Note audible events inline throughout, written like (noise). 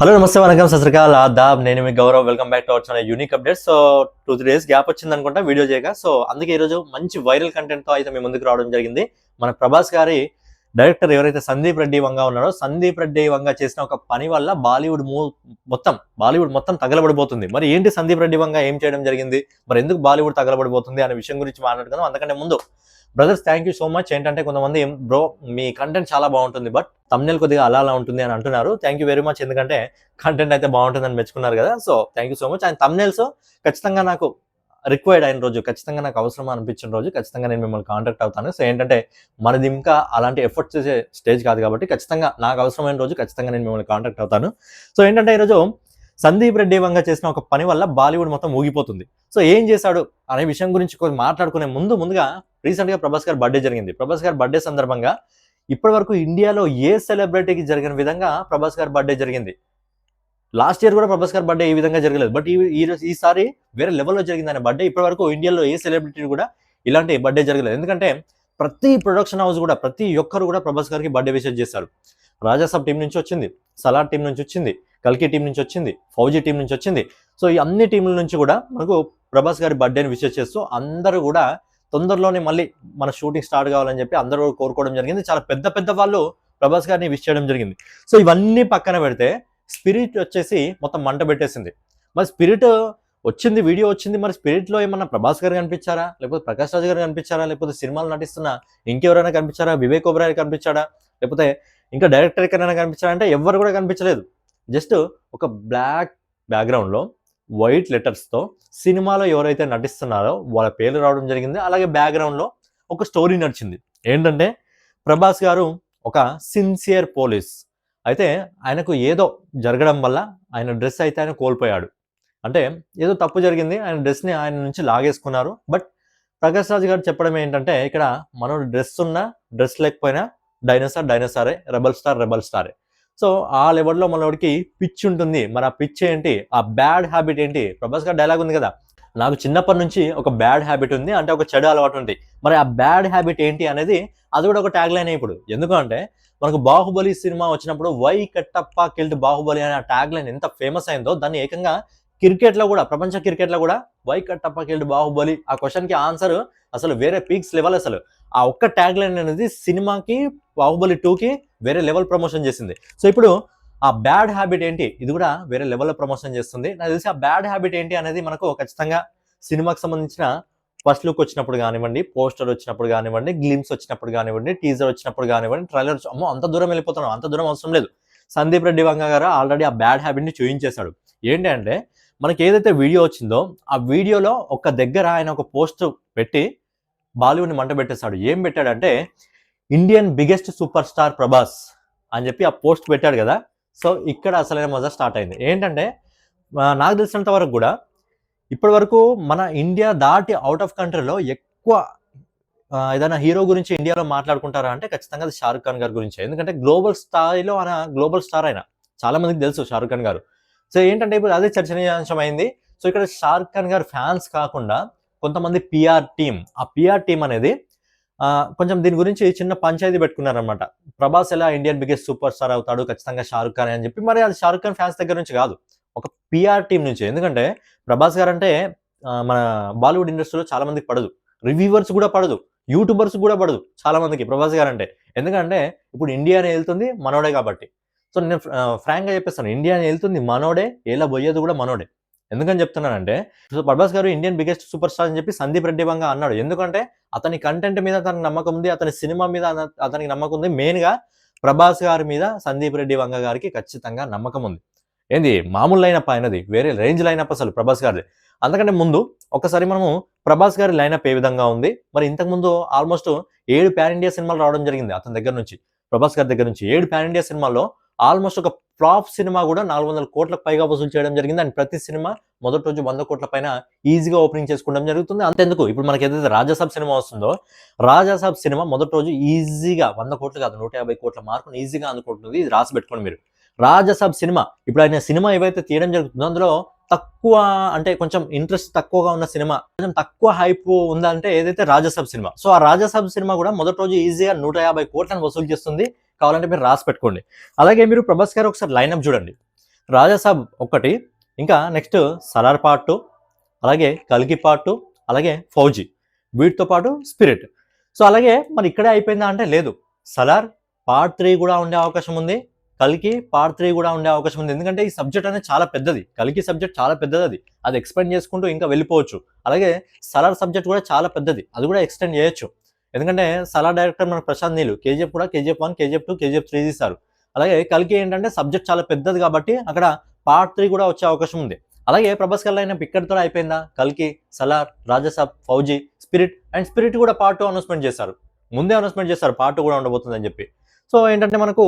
Hello నమస్తే వనకం సస్రకాల్ ఆదాబ్. నేను మీ Gaurav. Welcome back to our channel unique update so two three days gap వచ్చింది అనుకుంటా వీడియో చేయక సో అందుకే ఈరోజు మంచి వైరల్ కంటెంట్తో అయితే మీ ముందుకు రావడం జరిగింది. మన ప్రభాస్ గారి డైరెక్టర్ ఎవరైతే సందీప్ రెడ్డి వంగ ఉన్నారో సందీప్ రెడ్డి వంగ చేసిన ఒక పని వల్ల బాలీవుడ్ మూ మొత్తం బాలీవుడ్ మొత్తం తగలబడిపోతుంది. మరి ఏంటి సందీప్ రెడ్డి వంగ ఏం చేయడం జరిగింది? మరి ఎందుకు బాలీవుడ్ తగలబడిపోతుంది అనే విషయం గురించి మాట్లాడుకుందాం. అందుకంటే ముందు brothers thank you so much ఏంటంటే కొంతమంది బ్రో మీ కంటెంట్ చాలా బాగుంటుంది బట్ తమ్నెల్ కొద్దిగా అలా అలా ఉంటుంది అని అంటున్నారు. థ్యాంక్ యూ వెరీ మచ్ ఎందుకంటే కంటెంట్ అయితే బాగుంటుందని మెచ్చుకున్నారు కదా. So thank you so much and thumbnails ఖచ్చితంగా నాకు రిక్వైర్డ్ అయిన రోజు ఖచ్చితంగా నాకు అవసరం అనిపించిన రోజు ఖచ్చితంగా నేను మిమ్మల్ని కాంటాక్ట్ అవుతాను. సో ఏంటంటే మనది ఇంకా అలాంటి ఎఫర్ట్స్ చేసే స్టేజ్ కాదు కాబట్టి ఖచ్చితంగా నాకు అవసరమైన రోజు ఖచ్చితంగా నేను మిమ్మల్ని కాంటాక్ట్ అవుతాను. సో ఏంటంటే ఈరోజు సందీప్ రెడ్డి వంగ చేసిన ఒక పని వల్ల బాలీవుడ్ మొత్తం ఊగిపోతుంది. సో ఏం చేశాడు అనే విషయం గురించి కొంచెం మాట్లాడుకునే ముందు ముందుగా రీసెంట్గా ప్రభాస్ గారి బర్త్డే జరిగింది. ప్రభాస్ గారి బర్త్డే సందర్భంగా ఇప్పటి వరకు ఇండియాలో ఏ సెలబ్రిటీకి జరిగిన విధంగా ప్రభాస్ గారి బర్త్డే జరిగింది? లాస్ట్ ఇయర్ కూడా ప్రభాస్ గారి బర్త్డే ఈ విధంగా జరగలేదు. బట్ ఈ ఈ రోజు- ఈసారి వేరే లెవెల్లో జరిగింది ఆయన బర్త్డే. ఇప్పటి వరకు ఇండియాలో ఏ సెలబ్రిటీ కూడా ఇలాంటి బర్త్డే జరగలేదు. ఎందుకంటే ప్రతి ప్రొడక్షన్ హౌస్ కూడా ప్రతి ఒక్కరు కూడా ప్రభాస్ గారికి బర్త్డే విషయం చేశారు. రాజాసాబ్ టీం నుంచి వచ్చింది సలార్ టీం నుంచి వచ్చింది కల్కి టీం నుంచి వచ్చింది ఫౌజీ టీం నుంచి వచ్చింది. సో ఈ అన్ని టీంల నుంచి కూడా మనకు ప్రభాస్ గారి బర్త్డేని విషెస్ చేస్తూ అందరూ కూడా తొందరలోనే మళ్ళీ మన షూటింగ్ స్టార్ట్ కావాలని చెప్పి అందరూ కోరుకోవడం జరిగింది. చాలా పెద్ద పెద్ద వాళ్ళు ప్రభాస్ గారిని విష్ చేయడం జరిగింది. సో ఇవన్నీ పక్కన పెడితే స్పిరిట్ వచ్చేసి మొత్తం మంట పెట్టేసింది. మరి స్పిరిట్ వచ్చింది వీడియో వచ్చింది మరి స్పిరిట్లో ఏమన్నా ప్రభాస్ గారు కనిపించారా? లేకపోతే ప్రకాష్ రాజ్ గారు కనిపించారా? లేకపోతే సినిమాలు నటిస్తున్న ఇంకెవరైనా కనిపించారా? వివేక్ ఒబరాయ్ కనిపించాడా? లేకపోతే ఇంకా డైరెక్టర్ ఎక్కడైనా కనిపించారా? అంటే ఎవరు కూడా కనిపించలేదు. జస్ట్ ఒక బ్లాక్ బ్యాక్గ్రౌండ్లో వైట్ లెటర్స్తో సినిమాలో ఎవరైతే నటిస్తున్నారో వాళ్ళ పేర్లు రావడం జరిగింది. అలాగే బ్యాక్గ్రౌండ్లో ఒక స్టోరీ నడిచింది. ఏంటంటే ప్రభాస్ గారు ఒక సిన్సియర్ పోలీస్ అయితే ఆయనకు ఏదో జరగడం వల్ల ఆయన డ్రెస్ అయితే ఆయన కోల్పోయాడు. అంటే ఏదో తప్పు జరిగింది ఆయన డ్రెస్ని ఆయన నుంచి లాగేసుకున్నారు. బట్ ప్రకాష్ రాజ్ గారు చెప్పడం ఏంటంటే ఇక్కడ మనం డ్రెస్ ఉన్నా డ్రెస్ లేకపోయినా డైనోసార్ డైనోసారే రెబల్ స్టార్ రెబల్ స్టారే సో ఆ లెవెల్లో మనోడికి పిచ్ ఉంటుంది. మరి ఆ పిచ్ ఏంటి? ఆ బ్యాడ్ హ్యాబిట్ ఏంటి? ప్రభాస్ గారు డైలాగ్ ఉంది కదా? నాకు చిన్నప్పటి నుంచి ఒక బ్యాడ్ హ్యాబిట్ ఉంది అంటే ఒక చెడు అలవాటు ఉంది. మరి ఆ బ్యాడ్ హ్యాబిట్ ఏంటి అనేది అది కూడా ఒక ట్యాగ్ లైన్ ఇప్పుడు. ఎందుకంటే మనకు బాహుబలి సినిమా వచ్చినప్పుడు వై కట్టప్ప కిల్డ్ బాహుబలి అనే ఆ ట్యాగ్ లైన్ ఎంత ఫేమస్ అయిందో దాన్ని ఏకంగా క్రికెట్లో కూడా ప్రపంచ క్రికెట్లో కూడా వై కట్టప్ప కిల్డ్ బాహుబలి ఆ క్వశ్చన్కి ఆన్సర్ అసలు వేరే పీక్స్ లెవెల్ అసలు. ఆ ఒక్క ట్యాగ్ లైన్ అనేది సినిమాకి బాహుబలి టూకి వేరే లెవెల్ ప్రమోషన్ చేసింది. సో ఇప్పుడు ఆ బ్యాడ్ హ్యాబిట్ ఏంటి? ఇది కూడా వేరే లెవెల్లో ప్రమోషన్ చేస్తుంది. నాకు తెలిసి ఆ బ్యాడ్ హ్యాబిట్ ఏంటి అనేది మనకు ఖచ్చితంగా సినిమాకి సంబంధించిన ఫస్ట్ లుక్ వచ్చినప్పుడు కానివ్వండి పోస్టర్ వచ్చినప్పుడు కానివ్వండి గ్లిమ్స్ వచ్చినప్పుడు కానివ్వండి టీజర్ వచ్చినప్పుడు కానివ్వండి ట్రైలర్ అమ్మో అంత దూరం వెళ్ళిపోతున్నాం అంత దూరం అవసరం లేదు. సందీప్ రెడ్డి వంగ గారు ఆల్రెడీ ఆ బ్యాడ్ హ్యాబిట్ని చూపించేశాడు ఏంటి అంటే మనకి ఏదైతే వీడియో వచ్చిందో ఆ వీడియోలో ఒక దగ్గర ఆయన ఒక పోస్ట్ పెట్టి బాలీవుడ్ని మంట పెట్టేశాడు. ఏం పెట్టాడంటే Indian biggest super star Prabhas అని చెప్పి ఆ పోస్ట్ పెట్టాడు కదా. సో ఇక్కడ అసలైన మజా స్టార్ట్ అయింది. ఏంటంటే నాకు తెలిసినంత వరకు కూడా ఇప్పటి వరకు మన ఇండియా దాటి అవుట్ ఆఫ్ కంట్రీలో ఎక్కువ ఏదైనా హీరో గురించి ఇండియాలో మాట్లాడుకుంటారా అంటే ఖచ్చితంగా అది షారుఖ్ ఖాన్ గారి గురించి. ఎందుకంటే గ్లోబల్ స్థాయిలో ఆయన గ్లోబల్ స్టార్ ఆయన. చాలా మందికి తెలుసు షారుఖ్ ఖాన్ గారు. సో ఏంటంటే ఇప్పుడు అదే చర్చనీయాంశం అయింది సో ఇక్కడ షారుఖ్ ఖాన్ గారు ఫ్యాన్స్ కాకుండా కొంతమంది పిఆర్ టీం ఆ పిఆర్ టీం అనేది కొంచెం దీని గురించి చిన్న పంచాయతీ పెట్టుకున్నారనమాట ప్రభాస్ ఎలా ఇండియన్ బిగ్గెస్ట్ సూపర్ స్టార్ అవుతాడు? ఖచ్చితంగా షారుఖ్ ఖాన్ అని చెప్పి. మరి అది షారుఖ్ ఖాన్ ఫ్యాన్స్ దగ్గర నుంచి కాదు. ఒక పిఆర్ టీం నుంచి. ఎందుకంటే ప్రభాస్ గారు అంటే మన బాలీవుడ్ ఇండస్ట్రీలో చాలా మందికి పడదు. రివ్యూవర్స్ కూడా పడదు. యూట్యూబర్స్ కూడా పడదు చాలా మందికి ప్రభాస్ గారు అంటే ఎందుకంటే ఇప్పుడు ఇండియానే వెళ్తుంది మనోడే కాబట్టి. సో నేను ఫ్రాంక్గా చెప్పేస్తాను. ఇండియానే వెళ్తుంది మనోడే ఎలా పోయేది కూడా మనోడే. ఎందుకని చెప్తున్నానంటే సో ప్రభాస్ గారు ఇండియన్ బిగ్గెస్ట్ సూపర్ స్టార్ అని చెప్పి సందీప్ రెడ్డి వంగ అన్నాడు. ఎందుకంటే అతని కంటెంట్ మీద తనకు నమ్మకం ఉంది అతని సినిమా మీద అతనికి నమ్మకం ఉంది. మెయిన్గా ప్రభాస్ గారి మీద సందీప్ రెడ్డి వంగ గారికి ఖచ్చితంగా నమ్మకం ఉంది. ఏంది? మామూలు లైనప్ అయినది వేరే రేంజ్ లైనప్ అసలు ప్రభాస్ గారిది. అందుకంటే ముందు ఒకసారి మనము ప్రభాస్ గారి లైనప్ ఏ విధంగా ఉంది? మరి ఇంతకు ముందు ఆల్మోస్ట్ ఏడు ప్యాన్ ఇండియా సినిమాలు రావడం జరిగింది అతని దగ్గర నుంచి. ప్రభాస్ గారి దగ్గర నుంచి ఏడు ప్యాన్ ఇండియా సినిమాల్లో ఆల్మోస్ట్ ఒక ఫ్లాప్ సినిమా కూడా నాలుగు వందల కోట్లకు పైగా వసూలు చేయడం జరిగింది. అండ్ ప్రతి సినిమా మొదటి రోజు వంద కోట్ల పైన ఈజీగా ఓపెనింగ్ చేసుకోవడం జరుగుతుంది. అంతెందుకు? ఇప్పుడు మనకి ఏదైతే రాజాసాబ్ సినిమా వస్తుందో రాజాసాబ్ సినిమా మొదటి రోజు ఈజీగా వంద కోట్లు కాదు నూట యాభై కోట్ల మార్కును ఈజీగా అందుకుంటుంది ఇది రాసి పెట్టుకోండి మీరు. రాజాసాబ్ సినిమా ఇప్పుడు ఆయన సినిమా ఏవైతే తీయడం జరుగుతుందో అందులో తక్కువ అంటే కొంచెం ఇంట్రెస్ట్ తక్కువగా ఉన్న సినిమా కొంచెం తక్కువ హైప్ ఉందంటే ఏదైతే రాజాసాబ్ సినిమా సో ఆ రాజాసాబ్ సినిమా కూడా మొదటి రోజు ఈజీగా నూట యాభై కోట్లను వసూలు చేస్తుంది. కావాలంటే మీరు రాసి పెట్టుకోండి. అలాగే మీరు ప్రభాస్ గారు ఒకసారి లైనప్ చూడండి. రాజాసాబ్ ఒకటి ఇంకా నెక్స్ట్ సలార్ పార్ట్ అలాగే కల్కి పార్ట్ అలాగే ఫౌజీ. వీటితో పాటు స్పిరిట్ సో అలాగే మరి ఇక్కడే అయిపోయిందా అంటే లేదు. సలార్ పార్ట్ త్రీ కూడా ఉండే అవకాశం ఉంది. కలికి పార్ట్ త్రీ కూడా ఉండే అవకాశం ఉంది. ఎందుకంటే ఈ సబ్జెక్ట్ అనేది చాలా పెద్దది. కలికి సబ్జెక్ట్ చాలా పెద్దది అది. అది ఎక్స్పెండ్ చేసుకుంటూ ఇంకా వెళ్ళిపోవచ్చు. అలాగే సలార్ సబ్జెక్ట్ కూడా చాలా పెద్దది. అది కూడా ఎక్స్టెండ్ చేయొచ్చు. ఎందుకంటే సలా డైరెక్టర్ మన ప్రశాంత్ నీళ్ళు కేజీఎఫ్ కూడా KGF one KGF two KGF three తీశారు. అలాగే కలికి ఏంటంటే సబ్జెక్ట్ చాలా పెద్దది కాబట్టి అక్కడ పార్ట్ త్రీ కూడా వచ్చే అవకాశం ఉంది. అలాగే ప్రభాస్ కల్లా అయిన ఇక్కడితో అయిపోయిందా? కల్కి Salaar Rajasaab Fauji Spirit and Spirit కూడా పార్ట్ టూ అనౌన్స్మెంట్ చేశారు. ముందే అనౌన్స్మెంట్ చేస్తారు పార్ట్ టూ కూడా ఉండబోతుందని చెప్పి. సో ఏంటంటే మనకు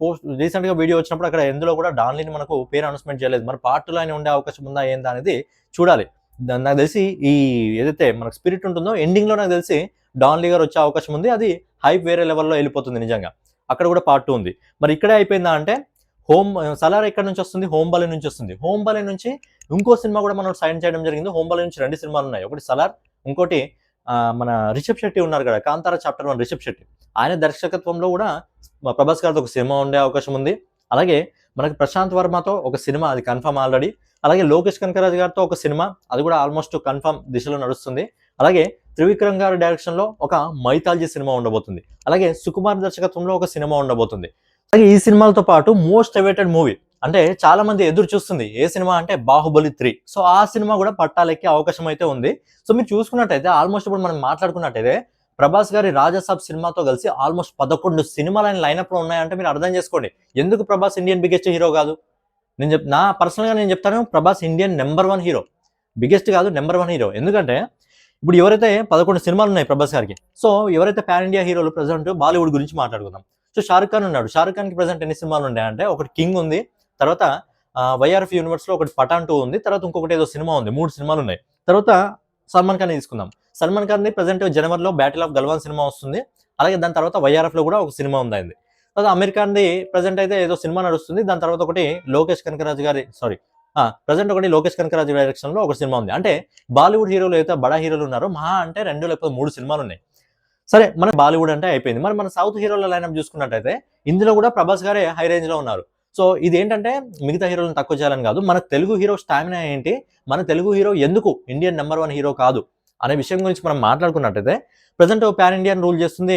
పోస్ట్ రీసెంట్గా వీడియో వచ్చినప్పుడు అక్కడ ఎందులో కూడా డాన్లీని మనకు పేరు అనౌన్స్మెంట్ చేయలేదు. మరి పార్ట్ టూలో అయినా ఉండే అవకాశం ఉందా ఏందా అనేది చూడాలి. నాకు తెలిసి ఈ ఏదైతే మనకు స్పిరిట్ ఉంటుందో ఎండింగ్లో నాకు తెలిసి డాన్లీ గారు వచ్చే అవకాశం ఉంది. అది హైప్ వేరే లెవెల్లో వెళ్ళిపోతుంది నిజంగా. అక్కడ కూడా పార్ట్ టూ ఉంది. మరి ఇక్కడే అయిపోయిందా అంటే హోమ్ సలార్ ఎక్కడి నుంచి వస్తుంది? హోంబలే నుంచి వస్తుంది. హోంబలే నుంచి ఇంకో సినిమా కూడా మనం సైన్ చేయడం జరిగింది. హోమ్ నుంచి రెండు సినిమాలు ఉన్నాయి. ఒకటి సలార్ ఇంకోటి మన రిషబ్ శెట్టి ఉన్నారు కదా కాంతార చాప్టర్ వన్ రిషబ్ శెట్టి. ఆయన దర్శకత్వంలో కూడా మా ప్రభాస్ గారితో ఒక సినిమా ఉండే అవకాశం ఉంది. అలాగే మనకి ప్రశాంత్ వర్మతో ఒక సినిమా అది కన్ఫర్మ్ ఆల్రెడీ. అలాగే లోకేష్ కనకరాజ్ గారితో ఒక సినిమా అది కూడా ఆల్మోస్ట్ కన్ఫర్మ్ దిశలో నడుస్తుంది. అలాగే త్రివిక్రమ్ గారి డైరెక్షన్లో ఒక మైథాలజీ సినిమా ఉండబోతుంది. అలాగే సుకుమార్ దర్శకత్వంలో ఒక సినిమా ఉండబోతుంది. అలాగే ఈ సినిమాలతో పాటు మోస్ట్ అవైటెడ్ మూవీ అంటే చాలా మంది ఎదురు చూస్తుంది ఏ సినిమా అంటే బాహుబలి త్రీ. సో ఆ సినిమా కూడా పట్టాలెక్కే అవకాశం అయితే ఉంది. సో మీరు చూసుకున్నట్టయితే ఆల్మోస్ట్ ఇప్పుడు మనం మాట్లాడుకున్నట్టయితే ప్రభాస్ గారి రాజసాబ్ సినిమాతో కలిసి ఆల్మోస్ట్ పదకొండు సినిమాలు ఆయన లైనప్ ఉన్నాయంటే మీరు అర్థం చేసుకోండి. ఎందుకు ప్రభాస్ ఇండియన్ బిగ్గెస్ట్ హీరో కాదు? నేను చెప్ నా పర్సనల్గా నేను చెప్తాను Prabhas Indian number one hero biggest కాదు నెంబర్ వన్ హీరో ఎందుకంటే ఇప్పుడు ఎవరైతే పదకొండు సినిమాలు ఉన్నాయి ప్రభాస్ గారికి సో ఎవరైతే పాన్ ఇండియా హీరోలు ప్రజెంట్ బాలీవుడ్ గురించి మాట్లాడుకుందాం. సో షారుఖ్ ఖాన్ ఉన్నాడు. షారుఖ్ ఖాన్కి ప్రజెంట్ ఎన్ని సినిమాలు ఉన్నాయంటే ఒకటి కింగ్ ఉంది తర్వాత వైఆర్ఎఫ్ యూనివర్స్లో ఒకటి పటాన్ టూ ఉంది తర్వాత ఇంకొకటి ఏదో సినిమా ఉంది మూడు సినిమాలు ఉన్నాయి. తర్వాత సల్మాన్ ఖాన్ తీసుకుందాం. సల్మాన్ ఖాన్ ప్రజెంట్ జనవరిలో బ్యాటిల్ ఆఫ్ గల్వాన్ సినిమా వస్తుంది. అలాగే దాని తర్వాత వైఆర్ఎఫ్లో కూడా ఒక సినిమా ఉంది అయింది తర్వాత అమెరికాన్ది ప్రజెంట్ అయితే ఏదో సినిమా నడుస్తుంది. దాని తర్వాత ఒకటి లోకేష్ కనకరాజు గారి సారీ ప్రజెంట్ ఒకటి లోకేష్ కనకరాజు డైరెక్షన్లో ఒక సినిమా ఉంది. అంటే బాలీవుడ్ హీరోలు అయితే బడా హీరోలు ఉన్నారో మహా అంటే రెండు లేకపోతే మూడు సినిమాలు ఉన్నాయి. సరే మన బాలీవుడ్ అంటే అయిపోయింది. మరి మన సౌత్ హీరోల లైనప్ చూసుకున్నట్టయితే ఇందులో కూడా ప్రభాస్ గారే హై రేంజ్లో ఉన్నారు. సో ఇది ఏంటంటే మిగతా హీరోలను తక్కువ చేయాలని కాదు మన తెలుగు హీరో స్టామినా ఏంటి మన తెలుగు హీరో ఎందుకు ఇండియన్ నెంబర్ వన్ హీరో కాదు అనే విషయం గురించి మనం మాట్లాడుకున్నట్టయితే ప్రజెంట్ ప్యాన్ ఇండియన్ రూల్ చేస్తుంది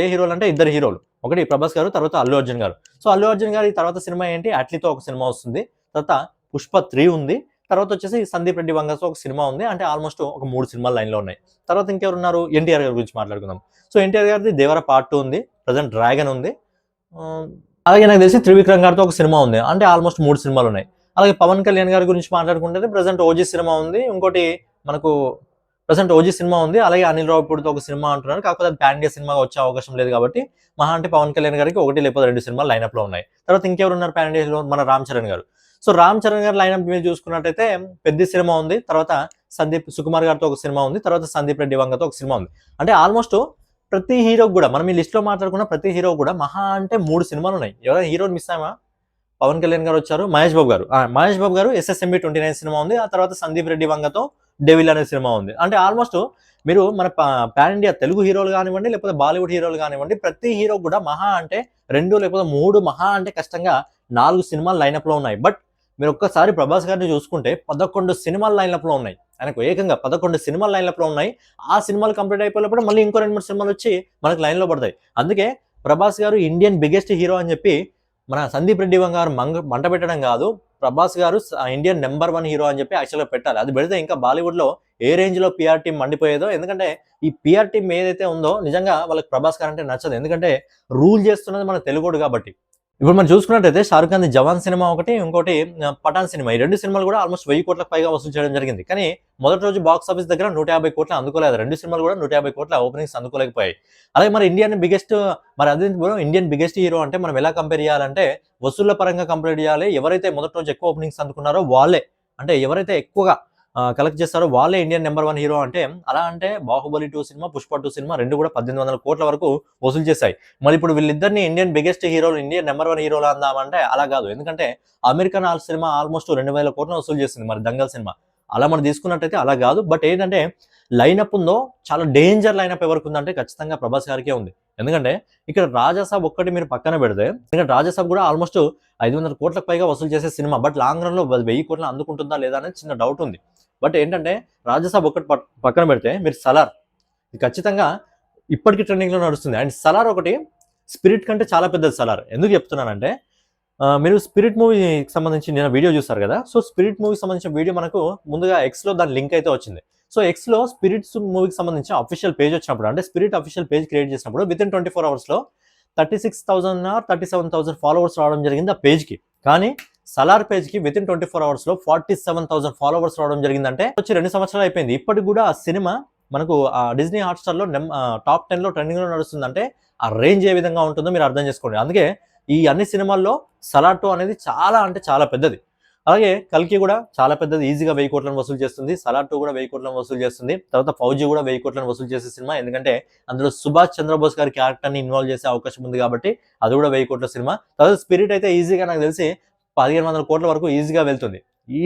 ఏ హీరోలు అంటే ఇద్దరు హీరోలు. ఒకటి ప్రభాస్ గారు తర్వాత అల్లు అర్జున్ గారు. సో అల్లు అర్జున్ గారి తర్వాత సినిమా ఏంటి అట్లీతో ఒక సినిమా వస్తుంది తర్వాత పుష్ప త్రీ ఉంది తర్వాత వచ్చేసి సందీప్ రెడ్డి వంగస్ ఒక సినిమా ఉంది అంటే ఆల్మోస్ట్ ఒక మూడు సినిమాలు లైన్లో ఉన్నాయి. తర్వాత ఇంకెవరు ఉన్నారు ఎన్టీఆర్ గారి గురించి మాట్లాడుకుందాం. సో ఎన్టీఆర్ గారిది దేవర పార్ట్ టూ ఉంది ప్రజెంట్ డ్రాగన్ ఉంది. అలాగే నాకు తెలిసి త్రివిక్రమ్ గారితో ఒక సినిమా ఉంది. అంటే ఆల్మోస్ట్ మూడు సినిమాలు ఉన్నాయి. అలాగే పవన్ కళ్యాణ్ గారి గురించి మాట్లాడుకుంటే ప్రజెంట్ ఓజీ సినిమా ఉంది. ఇంకోటి మనకు ప్రజెంట్ ఓజీ సినిమా ఉంది. అలాగే అనిల్ రావుపూడితో ఒక సినిమా అంటున్నారు. కాకపోతే అది పాన్ సినిమాగా సినిమా వచ్చే అవకాశం లేదు కాబట్టి మహా అంటే పవన్ కళ్యాణ్ గారికి ఒకటి లేకపోతే రెండు సినిమాలు లైనప్లో ఉన్నాయి. తర్వాత ఇంకెవరు ఉన్నారు పాన్ మన రామ్ చరణ్ గారు. సో రామ్ చరణ్ గారు లైనప్ మీరు చూసుకున్నట్టయితే పెద్ద సినిమా ఉంది. తర్వాత సందీప్ సుకుమార్ గారితో ఒక సినిమా ఉంది. తర్వాత సందీప్ రెడ్డి వంగతో ఒక సినిమా ఉంది. అంటే ఆల్మోస్ట్ ప్రతి హీరోకి కూడా మనం ఈ లిస్ట్లో మాట్లాడుకున్న ప్రతి హీరో కూడా మహా అంటే మూడు సినిమాలు ఉన్నాయి. ఎవరైనా హీరోని మిస్ అయ్యామా పవన్ కళ్యాణ్ గారు వచ్చారు మహేష్ బాబు గారు. ఆ, మహేష్ బాబు గారు ఎస్ఎస్ఎంబి ట్వంటీ నైన్ సినిమా ఉంది ఆ తర్వాత సందీప్ రెడ్డి వంగతో డెవిల్ అనే సినిమా ఉంది. అంటే ఆల్మోస్ట్ మీరు మన పాన్ ఇండియా తెలుగు హీరోలు కానివ్వండి లేకపోతే బాలీవుడ్ హీరోలు కానివ్వండి ప్రతి హీరో కూడా మహా అంటే రెండు లేకపోతే మూడు మహా అంటే కష్టంగా నాలుగు సినిమాలు లైనప్లో ఉన్నాయి. బట్ మీరు ఒక్కసారి ప్రభాస్ గారిని చూసుకుంటే పదకొండు సినిమాలు లైన్లో ఉన్నాయి. ఆయనకు ఏకంగా పదకొండు సినిమాలు లైన్లో ఉన్నాయి. ఆ సినిమాలు కంప్లీట్ అయిపోయినప్పుడు మళ్ళీ ఇంకో రెండు మూడు సినిమాలు వచ్చి మనకు లైన్లో పడతాయి. అందుకే ప్రభాస్ గారు ఇండియన్ బిగ్గెస్ట్ హీరో అని చెప్పి మన సందీప్ రెడ్డి గారు మంగ మంట పెట్టడం కాదు. ప్రభాస్ గారు ఇండియన్ నెంబర్ వన్ హీరో అని చెప్పి యాక్చువల్గా పెట్టాలి. అది పెడితే ఇంకా బాలీవుడ్లో ఏ రేంజ్లో పిఆర్ టీం మండిపోయేదో ఎందుకంటే ఈ పిఆర్ టీం ఏదైతే ఉందో నిజంగా వాళ్ళకి ప్రభాస్ గారు అంటే నచ్చదు. ఎందుకంటే రూల్ చేస్తున్నది మన తెలుగుడు కాబట్టి. ఇప్పుడు మనం చూసుకున్నట్టయితే షారుఖ్ ఖాన్ జవాన్ సినిమా ఒకటి ఇంకోటి పఠాన్ సినిమా. ఈ రెండు సినిమాలు కూడా ఆల్మోస్ట్ వెయ్యి కోట్లకు పైగా వసూలు చేయడం జరిగింది. కానీ మొదటి రోజు బాక్స్ ఆఫీస్ దగ్గర నూట యాభై కోట్లు అందుకోలేదు. రెండు సినిమాలు కూడా నూట యాభై కోట్ల ఓపెనింగ్స్ అందుకోలేకపోయాయి. అలాగే మరి ఇండియన్ బిగ్గెస్ట్ మరి అదే ఇండియన్ బిగ్గెస్ట్ హీరో అంటే మనం ఎలా కంపేర్ చేయాలంటే వసూళ్ళ పరంగా కంపేర్ చేయాలి. ఎవరైతే మొదటి రోజు ఎక్కువ ఓపెనింగ్స్ అందుకున్నారో వాళ్ళే. అంటే ఎవరైతే ఎక్కువగా కలెక్ట్ చేస్తారో. వాళ్ళే ఇండియన్ నెంబర్ వన్ హీరో అంటే అలా అంటే Baahubali two cinema Pushpa two cinema రెండు కూడా పద్దెనిమిది వందల కోట్ల వరకు వసూలు చేశాయి. మరి ఇప్పుడు వీళ్ళిద్దరిని ఇండియన్ బిగ్గెస్ట్ హీరోలు ఇండియన్ నెంబర్ వన్ హీరోలు అందామంటే అలా కాదు. ఎందుకంటే అమెరికన్ ఆల్ సినిమా ఆల్మోస్ట్ రెండు వేల కోట్ల వసూలు చేసింది మరి దంగల్ సినిమా అలా మనం తీసుకున్నట్టయితే అలా కాదు. బట్ ఏంటంటే లైనప్ ఉందో చాలా డేంజర్ లైనప్ ఎవరికి ఉందంటే ఖచ్చితంగా ప్రభాస్ గారికే ఉంది. ఎందుకంటే ఇక్కడ రాజాసాబ్ ఒక్కటి మీరు పక్కన పెడితే ఎందుకంటే రాజాసాబ్ కూడా ఆల్మోస్ట్ ఐదు వందల కోట్లకు పైగా వసూలు చేసే సినిమా బట్ లాంగ్ రన్లో వెయ్యి కోట్లు అందుకుంటుందా లేదా అనేది చిన్న డౌట్ ఉంది. బట్ ఏంటంటే రాజ్యసభ ఒకటి పట్- పక్కన పెడితే మీరు సలార్. ఇది ఖచ్చితంగా ఇప్పటికీ ట్రెండింగ్లో నడుస్తుంది. అండ్ సలార్ ఒకటి స్పిరిట్ కంటే చాలా పెద్దది సలార్. ఎందుకు చెప్తున్నానంటే మీరు స్పిరిట్ మూవీకి సంబంధించి నేను వీడియో చూస్తారు కదా? సో స్పిరిట్ మూవీకి సంబంధించిన వీడియో మనకు ముందుగా ఎక్స్లో దాని లింక్ అయితే వచ్చింది. సో ఎక్స్లో స్పిరిట్స్ మూవీకి సంబంధించిన అఫీషియల్ పేజ్ వచ్చినప్పుడు అంటే స్పిరిట్ అఫీషియల్ పేజ్ క్రియేట్ చేసినప్పుడు విత్ ఇన్ ట్వంటీ ఫోర్ అవర్స్లో thirty six thousand or thirty seven thousand followers రావడం జరిగింది ఆ పేజ్కి కానీ సలార్ పేజ్కి విత్ ఇన్ ట్వంటీ ఫోర్ అవర్స్లో ఫార్టీ సెవెన్ థౌసండ్ ఫాలోవర్స్ రావడం జరిగిందంటే వచ్చి రెండు సంవత్సరాలు అయిపోయింది. ఇప్పటికి కూడా ఆ సినిమా మనకు ఆ డిజ్నీ హాట్స్టార్లో టాప్ టెన్లో ట్రెండింగ్లో నడుస్తుందంటే ఆ రేంజ్ ఏ విధంగా ఉంటుందో మీరు అర్థం చేసుకోండి. అందుకే ఈ అన్ని సినిమాల్లో సలార్ టూ అనేది చాలా అంటే చాలా పెద్దది. అలాగే కల్కి కూడా చాలా పెద్దది. ఈజీగా వెయ్యి కోట్లను వసూలు చేస్తుంది. సలార్ టూ కూడా వెయ్యి కోట్లను వసూలు చేస్తుంది. తర్వాత ఫౌజీ కూడా వెయ్యి కోట్లను వసూలు చేసే సినిమా. ఎందుకంటే అందులో సుభాష్ చంద్రబోస్ గారి క్యారెక్టర్ని ఇన్వాల్వ్ చేసే అవకాశం ఉంది కాబట్టి అది కూడా వెయ్యి కోట్ల సినిమా. తర్వాత స్పిరిట్ అయితే ఈజీగా నాకు తెలిసి పదిహేను వందల కోట్ల వరకు ఈజీగా వెళ్తుంది.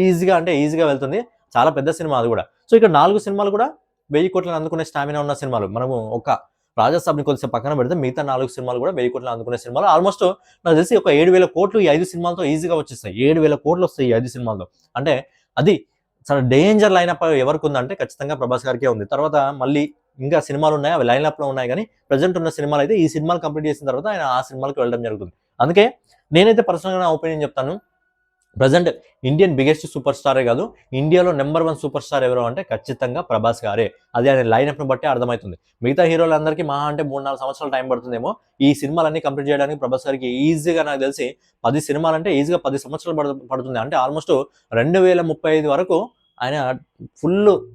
ఈజీగా అంటే ఈజీగా వెళ్తుంది. చాలా పెద్ద సినిమా అది కూడా. సో ఇక్కడ నాలుగు సినిమాలు కూడా వెయ్యి కోట్లను అందుకునే స్టామినా ఉన్న సినిమాలు. మనము ఒక రాజస్థాబ్ని కొద్దిసేపు పక్కన పెడితే మిగతా నాలుగు సినిమాలు కూడా వెయ్యి కోట్లు అందుకునే సినిమాలు. ఆల్మోస్ట్ నాకు తెలిసి ఒక ఏడు వేల కోట్లు ఈ ఐదు సినిమాలతో ఈజీగా వచ్చేస్తాయి. ఏడు వేల కోట్లు వస్తాయి ఈ ఐదు సినిమాలతో. అంటే అది చాలా డేంజర్ లైనప్ ఎవరికి ఉందంటే ఖచ్చితంగా ప్రభాస్ గారికే ఉంది. తర్వాత మళ్ళీ ఇంకా సినిమాలు ఉన్నాయి. అవి లైన్లో ఉన్నాయి కానీ ప్రజెంట్ ఉన్న సినిమాలు అయితే ఈ సినిమాలు కంప్లీట్ చేసిన తర్వాత ఆయన ఆ సినిమాలకు వెళ్ళడం జరుగుతుంది. అందుకే నేనైతే పర్సనల్గా నా ఒపీనియన్ చెప్తాను. ప్రజెంట్ ఇండియన్ బిగ్గెస్ట్ సూపర్ స్టారే కాదు ఇండియాలో నెంబర్ వన్ సూపర్ స్టార్ ఎవరో అంటే ఖచ్చితంగా ప్రభాస్ గారే. అది ఆయన లైనప్ను బట్టి అర్థమవుతుంది. మిగతా హీరోలందరికీ మహా అంటే మూడు నాలుగు సంవత్సరాలు టైం పడుతుందేమో. ఈ సినిమాలన్నీ కంప్లీట్ చేయడానికి ప్రభాస్ గారికి ఈజీగా నాకు తెలిసి పది సినిమాలు అంటే ఈజీగా పది సంవత్సరాలు పడు- పడుతుంది. అంటే ఆల్మోస్ట్ రెండు వేల ముప్పై ఐదు వరకు ఆయన ఫుల్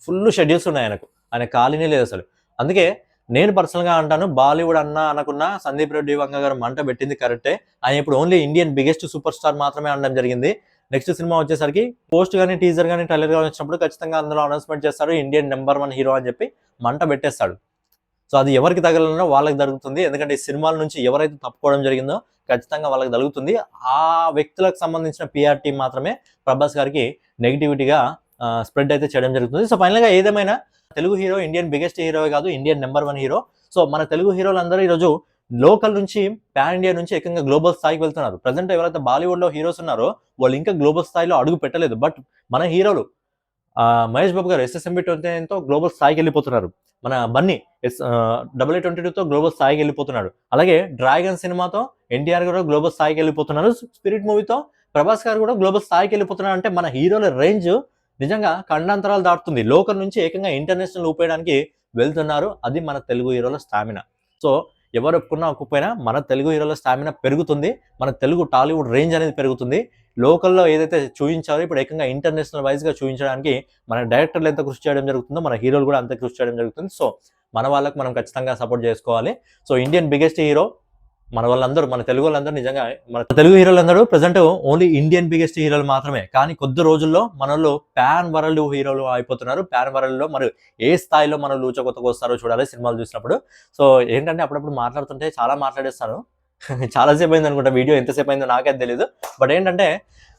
ఫుల్ షెడ్యూల్స్ ఉన్నాయి ఆయనకు. ఆయన ఖాళీనే లేదు అసలు. అందుకే నేను పర్సనల్గా అంటాను బాలీవుడ్ అన్న అనకున్న సందీప్ రెడ్డి వంగ గారు మంట పెట్టింది కరెక్టే. ఆయన ఇప్పుడు only Indian biggest super star మాత్రమే అనడం జరిగింది. నెక్స్ట్ సినిమా వచ్చేసరికి పోస్ట్ కానీ టీజర్ కానీ ట్రైలర్ కానీ వచ్చినప్పుడు ఖచ్చితంగా అందులో అనౌన్స్మెంట్ చేస్తాడు ఇండియన్ నెంబర్ వన్ హీరో అని చెప్పి మంట పెట్టేస్తాడు. సో అది ఎవరికి తగలనో వాళ్ళకి జరుగుతుంది. ఎందుకంటే ఈ సినిమాల నుంచి ఎవరైతే తప్పుకోవడం జరిగిందో ఖచ్చితంగా వాళ్ళకి జరుగుతుంది. ఆ వ్యక్తులకు సంబంధించిన పిఆర్ టీం మాత్రమే ప్రభాస్ గారికి నెగిటివిటీగా స్ప్రెడ్ అయితే చేయడం జరుగుతుంది. సో ఫైనల్గా ఏదేమైనా Telugu hero Indian biggest hero కాదు Indian number one hero. So మన తెలుగు హీరోలందరూ ఈరోజు లోకల్ నుంచి పాన్ ఇండియా నుంచి ఏకంగా గ్లోబల్ స్థాయికి వెళ్తున్నారు. ప్రజెంట్ ఎవరైతే బాలీవుడ్లో హీరోస్ ఉన్నారో వాళ్ళు ఇంకా గ్లోబల్ స్థాయిలో అడుగు పెట్టలేదు. బట్ మన హీరోలు మహేష్ బాబు గారు ఎస్ఎస్ఎంబి ట్వంటీ గ్లోబల్ స్థాయికి వెళ్ళిపోతున్నారు. మన Bunny S double A twenty టూతో గ్లోబల్ స్థాయికి వెళ్ళిపోతున్నాడు. అలాగే డ్రాగన్ సినిమాతో ఎన్టీఆర్ కూడా గ్లోబల్ స్థాయికి వెళ్ళిపోతున్నారు. స్పిరిట్ మూవీతో ప్రభాస్ గారు కూడా గ్లోబల్ స్థాయికి వెళ్ళిపోతున్నారు. అంటే మన హీరోల రేంజ్ నిజంగా ఖండాంతరాలు దాటుతుంది. లోకల్ నుంచి ఏకంగా ఇంటర్నేషనల్ ఊపేయడానికి వెళ్తున్నారు. అది మన తెలుగు హీరోల స్టామినా. సో ఎవరు ఒప్పుకున్నా ఒప్పుకుపోయినా మన తెలుగు హీరోల స్టామినా పెరుగుతుంది. మన తెలుగు టాలీవుడ్ రేంజ్ అనేది పెరుగుతుంది. లోకల్లో ఏదైతే చూపించారో ఇప్పుడు ఏకంగా ఇంటర్నేషనల్ వైజ్గా చూపించడానికి మన డైరెక్టర్లు ఎంత కృషి చేయడం జరుగుతుందో మన హీరోలు కూడా అంత కృషి చేయడం జరుగుతుంది. సో మన వాళ్ళకు మనం ఖచ్చితంగా సపోర్ట్ చేసుకోవాలి. సో ఇండియన్ బిగ్గెస్ట్ హీరో మన వాళ్ళందరూ మన తెలుగు వాళ్ళందరూ నిజంగా మన తెలుగు హీరోలందరూ ప్రజెంట్ ఓన్లీ ఇండియన్ బిగ్గెస్ట్ హీరోలు మాత్రమే. కానీ కొద్ది రోజుల్లో మనలో ప్యాన్ వరల్డ్ హీరోలు అయిపోతున్నారు. ప్యాన్ వరల్డ్లో మరి ఏ స్థాయిలో మన లూచకొత్తకు వస్తారో చూడాలి సినిమాలు చూసినప్పుడు. సో ఏంటంటే అప్పుడప్పుడు మాట్లాడుతుంటే చాలా మాట్లాడేస్తాను (laughs) చాలాసేపు అయింది అనుకుంటా వీడియో ఎంతసేపు అయిందో నాకే తెలియదు. బట్ ఏంటంటే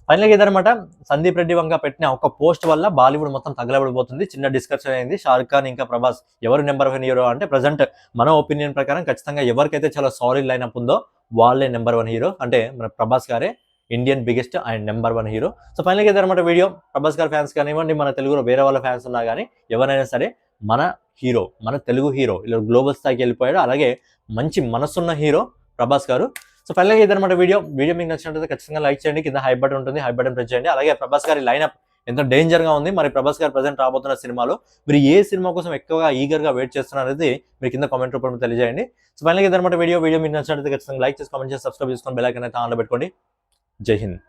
ఫైనల్గా ఇదనమాట సందీప్ రెడ్డి వంక పెట్టిన ఒక పోస్ట్ వల్ల బాలీవుడ్ మొత్తం తగలబడిపోతుంది. చిన్న డిస్కషన్ అయింది. షారుఖ్ ఖాన్ ఇంకా ప్రభాస్ ఎవరు నెంబర్ వన్ హీరో అంటే ప్రజెంట్ మన ఒపీనియన్ ప్రకారం ఖచ్చితంగా ఎవరికైతే చాలా సాలిడ్ లైనప్ ఉందో వాళ్ళే నెంబర్ వన్ హీరో అంటే మన ప్రభాస్ గారే Indian biggest and number one hero so ఫైనల్గా ఇదనమాట వీడియో ప్రభాస్ గారి ఫ్యాన్స్ కానివ్వండి మన తెలుగులో వేరే వాళ్ళ ఫ్యాన్స్ ఉన్నా కానీ ఎవరైనా సరే మన హీరో మన తెలుగు హీరో ఇలా గ్లోబల్ స్థాయికి వెళ్ళిపోయాడు. అలాగే మంచి మనసున్న హీరో ప్రభాస్ గారు. సో ఫైనల్గా ఇదనమాట వీడియో వీడియో మీకు నచ్చినట్లయితే ఖచ్చితంగా లైక్ చేయండి. కింద హై బటన్ ఉంటుంది. హై బటన్ ప్రెస్ చేయండి. అలాగే ప్రభాస్ గారి లైనప్ ఎంత డేంజర్గా ఉంది. మరి ప్రభాస్ గారు ప్రజెంట్ రాబోతున్న సినిమాలో మీరు ఏ సినిమా కోసం ఎక్కువగా ఈగర్గా వెయిట్ చేస్తున్నారు అనేది మీరు కింద కామెంట్ రూపంలో తెలియజేయండి. సో ఫైనల్గా ఇదనమాట వీడియో వీడియో మీకు నచ్చినట్లయితే ఖచ్చితంగా లైక్ చేసి కామెంట్ చేసి సబ్స్క్రైబ్ చేసుకొని బెల్ ఐకన్ అయితే ఆన్లో పెట్టుకోండి. జై హింద్.